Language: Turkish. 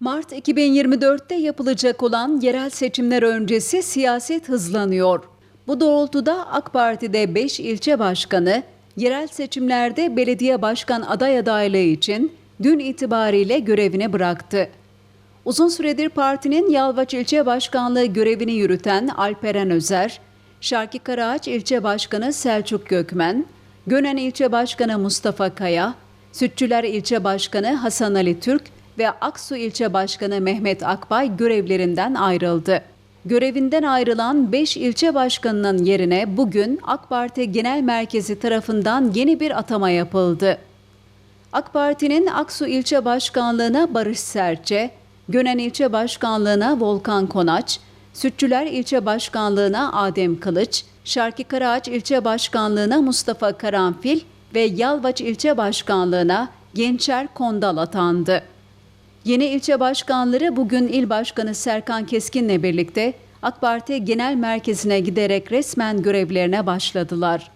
Mart 2024'te yapılacak olan yerel seçimler öncesi siyaset hızlanıyor. Bu doğrultuda AK Parti'de 5 ilçe başkanı yerel seçimlerde belediye başkan aday adaylığı için dün itibariyle görevini bıraktı. Uzun süredir partinin Yalvaç ilçe başkanlığı görevini yürüten Alperen Özer, Şarkı Karaağaç ilçe başkanı Selçuk Gökmen, Gönen ilçe başkanı Mustafa Kaya, Sütçüler ilçe başkanı Hasan Ali Türk ve Aksu ilçe başkanı Mehmet Akbay görevlerinden ayrıldı. Görevinden ayrılan 5 ilçe başkanının yerine bugün AK Parti Genel Merkezi tarafından yeni bir atama yapıldı. AK Parti'nin Aksu ilçe başkanlığına Barış Serçe, Gönen ilçe başkanlığına Volkan Konaç, Sütçüler ilçe başkanlığına Adem Kılıç, Şarkı Karaağaç ilçe başkanlığına Mustafa Karanfil ve Yalvaç ilçe başkanlığına Gençer Kondal atandı. Yeni ilçe başkanları bugün il başkanı Serkan Keskin'le birlikte AK Parti Genel Merkezi'ne giderek resmen görevlerine başladılar.